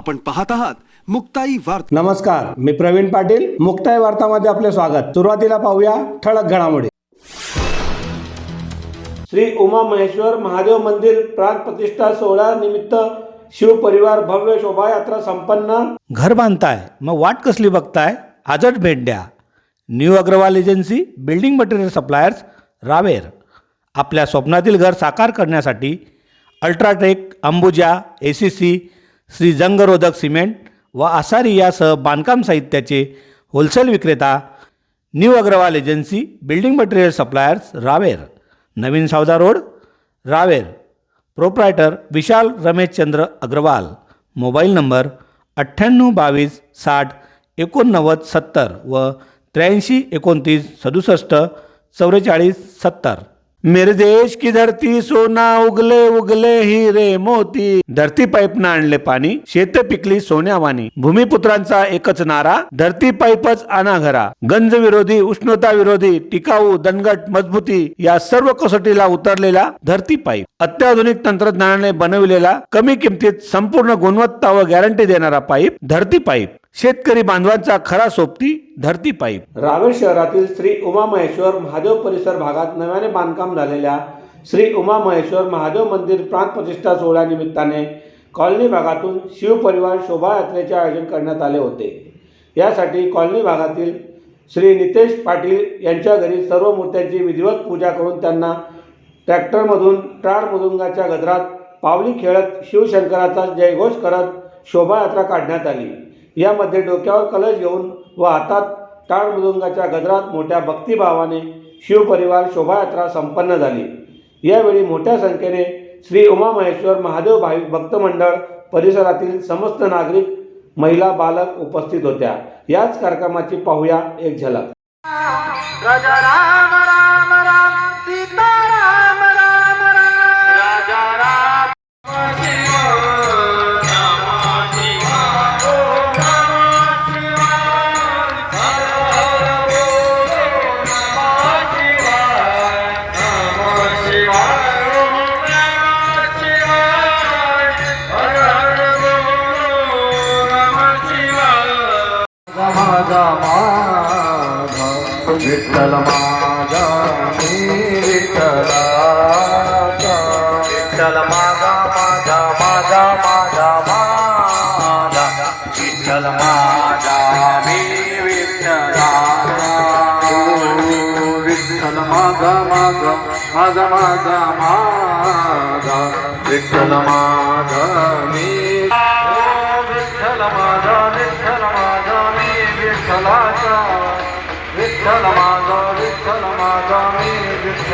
आपण पाहत आहात मुक्ताई वार्ता. नमस्कार मी प्रवीण पाटील. मुक्ताई वार्तामध्ये आपले स्वागत. सुरुवातीला पाहूया ठळक घडामोडी. श्री उमा महेश्वर महादेव मंदिर प्राण प्रतिष्ठा सोहळा निमित्त शिवपरिवार भव्य शोभायात्रा संपन्न. घर बांधताय मग वाट कसली बघताय? आजच भेट द्या. New Agarwal agency building material suppliers Raver. आपल्या स्वप्नातील घर साकार करण्यासाठी UltraTech Ambuja A C C Shree जंगरोधक cement व आसारी यासह बांधकाम साहित्याचे होलसेल विक्रेता new Agarwal agency building material suppliers Raver. नवीन Savda road Raver. Proprietor Vishal Rameshchandra Agarwal. Mobile number अठ्ठ्याण्णव बावीस साठ एकोणनव्वद सत्तर व त्र्याऐंशी एकोणतीस सदुसष्ट चौवेचाळीस सत्तर. मेरे देश की धरती सोना उगले उगले हिरे मोती. धरती पाईपनं आणले पाणी शेत पिकली सोन्यावानी भूमिपुत्रांचा एकच नारा धरती पाईपच आणा घरा गंज विरोधी उष्णता विरोधी टिकाऊ दणगट मजबूती या सर्व कसोटीला उतरलेला धरती पाईप. अत्याधुनिक तंत्रज्ञानाने बनविलेला कमी किमतीत संपूर्ण गुणवत्ता व गॅरंटी देणारा पाईप धरती पाईप. शेतकरी बांधवांचा खरा सोबती धरती पाईप. रावेर शहरातील श्री उमा महेश्वर महादेव परिसर भागात नव्याने बांधकाम झालेल्या श्री उमा महेश्वर महादेव मंदिर प्राण प्रतिष्ठा सोहळ्यानिमित्ताने कॉलनी भागातून शिवपरिवार शोभायात्रेचे आयोजन करण्यात आले होते. यासाठी कॉलनी भागातील श्री नितेश पाटील यांच्या घरी सर्व मूर्त्यांची विधिवत पूजा करून त्यांना ट्रॅक्टरमधून टाळ मृदुंगाच्या गजरात पावली खेळत शिवशंकराचा जयघोष करत शोभायात्रा काढण्यात आली. यामध्ये डोक्यावर कलश घेऊन व हातात टाळ मृदुंगाच्या गजरात मोठ्या भक्तिभावाने शिवपरिवार शोभायात्रा संपन्न झाली. यावेळी मोठ्या संख्येने श्री उमामहेश्वर महादेव भाविक भक्त मंडळ परिसरातील समस्त नागरिक महिला बालक उपस्थित होत्या. याच कार्यक्रमाची पाहूया एक झलक. विठ्ठल माझा मी विठ्ठलाचा विठ्ठल माझा माझा माझा माझा माझा विठ्ठल माझा मी विठ्ठलाचा विठ्ठल माझा माझा माझा माझा माझा विठ्ठल माझा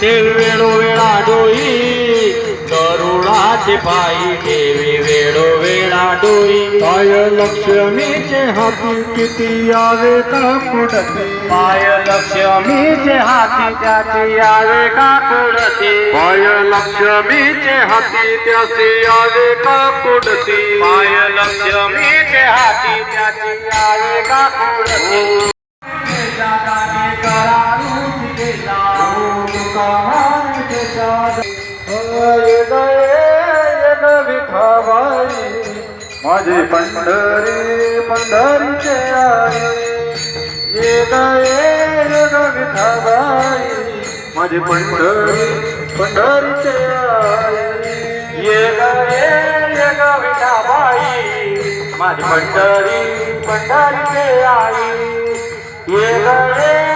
ते वेळोवेळा डोई गरुडाचे पायी ठेवी वेळोवेळा डोई पाय लक्ष्मीचे हाती किती यावे का पुढती पाय लक्ष्मीचे हाती त्याची यावे का कुडती? पाय लक्ष्मीचे हाती त्याचे यावे का पुढती पाय लक्ष्मीचे हाती त्याची यावे का कुडती माझे पंढरी पंढरीचे आहे ये गये ग विठाबाई माझे पंढरी पंढरीचे आहे ये गये ये ग विठाबाई माझी पंढरी पंढरीचे आई. ये गये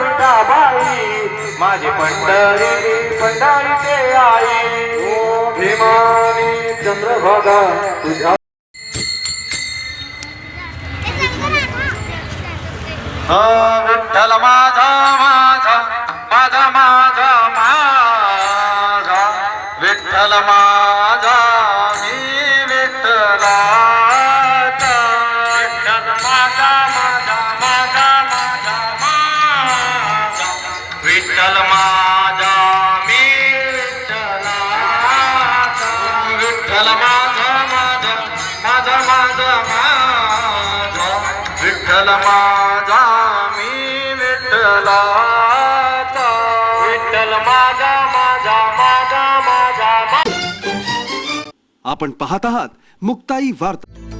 विठाबाई माझे पंढरी पंढरी ते आई. ओ भीमानी चंद्रभागा तुझ्या हो, हा विठ्ठल माझा माझा माझा माझा माझा. विठ्ठल माझा. विठ्ठल माझा माझा माझा माझा माझा. विठ्ठल माझा मी विठ्ठला विठ्ठल माझा माझा माझा माझा आपण पाहत आहात मुक्ताई वार्ता.